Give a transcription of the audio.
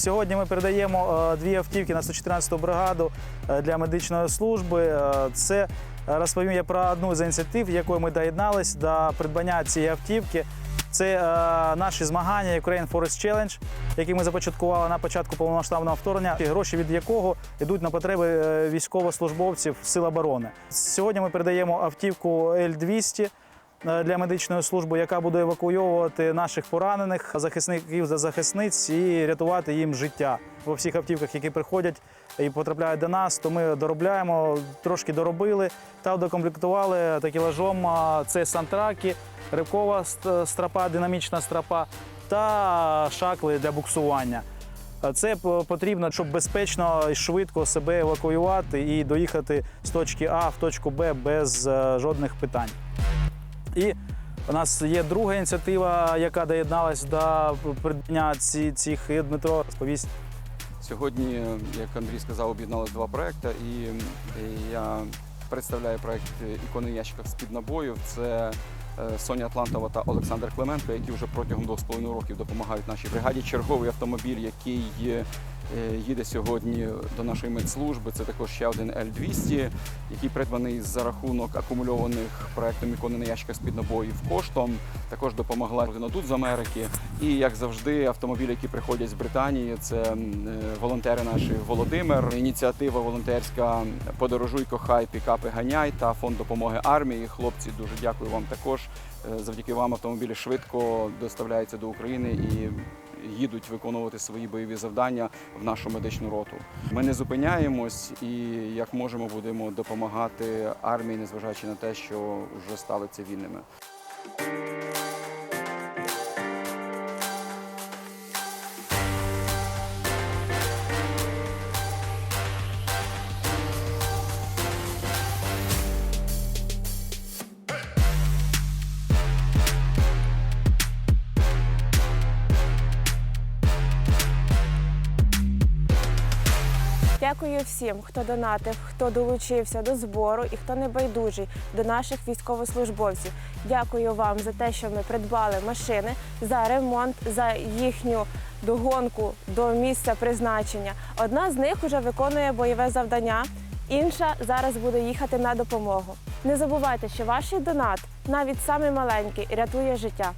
Сьогодні ми передаємо е, дві автівки на 114-ту бригаду е, для медичної служби. Е, Це розповім я про одну з ініціатив, якою ми доєднались до придбання цієї автівки. Це е, наші змагання Ukraine Forest Challenge, які ми започаткували на початку повномасштабного вторгнення, і гроші від якого йдуть на потреби військовослужбовців Сил оборони. Сьогодні ми передаємо автівку L200 е, для медичної служби, яка буде евакуйовувати наших поранених захисників та захисниць і рятувати їм життя. По всіх автівках, які приходять і потрапляють до нас, то ми доробляємо, трошки доробили та докомплектували такелажом. а, Це сантраки, рибкова стропа, динамічна стропа та шакли для буксування. Це потрібно, щоб безпечно і швидко себе евакуювати і доїхати з точки А в точку Б без е, жодних питань. І у нас є друга ініціатива, яка доєдналась до придбання цих Дмитро розповість. Сьогодні, як Андрій сказав, об'єдналися два проекти, і я представляю проект ікони ящиках з-під набоїв. Це е, Соня Атлантова та Олександр Клименко, які вже протягом двох з половиною років допомагають нашій бригаді. Черговий автомобіль, який їде сьогодні до нашої медслужби. Це також ще один L200, який придбаний за рахунок акумульованих проектом ікони на ящиках з-під набоїв коштом. Також допомогла тут з Америки. І як завжди, автомобілі, які приходять з Британії, це е, волонтери наші Володимир, ініціатива волонтерська Подорожуй, кохай, пікапи ганяй та фонд допомоги армії. Хлопці, дуже дякую вам також. Е, Завдяки вам автомобілі швидко доставляються до України і їдуть виконувати свої бойові завдання в нашу медичну роту. Ми не зупиняємось і як можемо будемо допомагати армії, незважаючи на те, що вже стали цивільними. Дякую всім, хто донатив, хто долучився до збору і хто не байдужий до наших військовослужбовців. Дякую вам за те, що ми придбали машини за ремонт, за їхню догонку до місця призначення. Одна з них вже виконує бойове завдання, інша зараз буде їхати на допомогу. Не забувайте, що ваш донат, навіть самий маленький, рятує життя.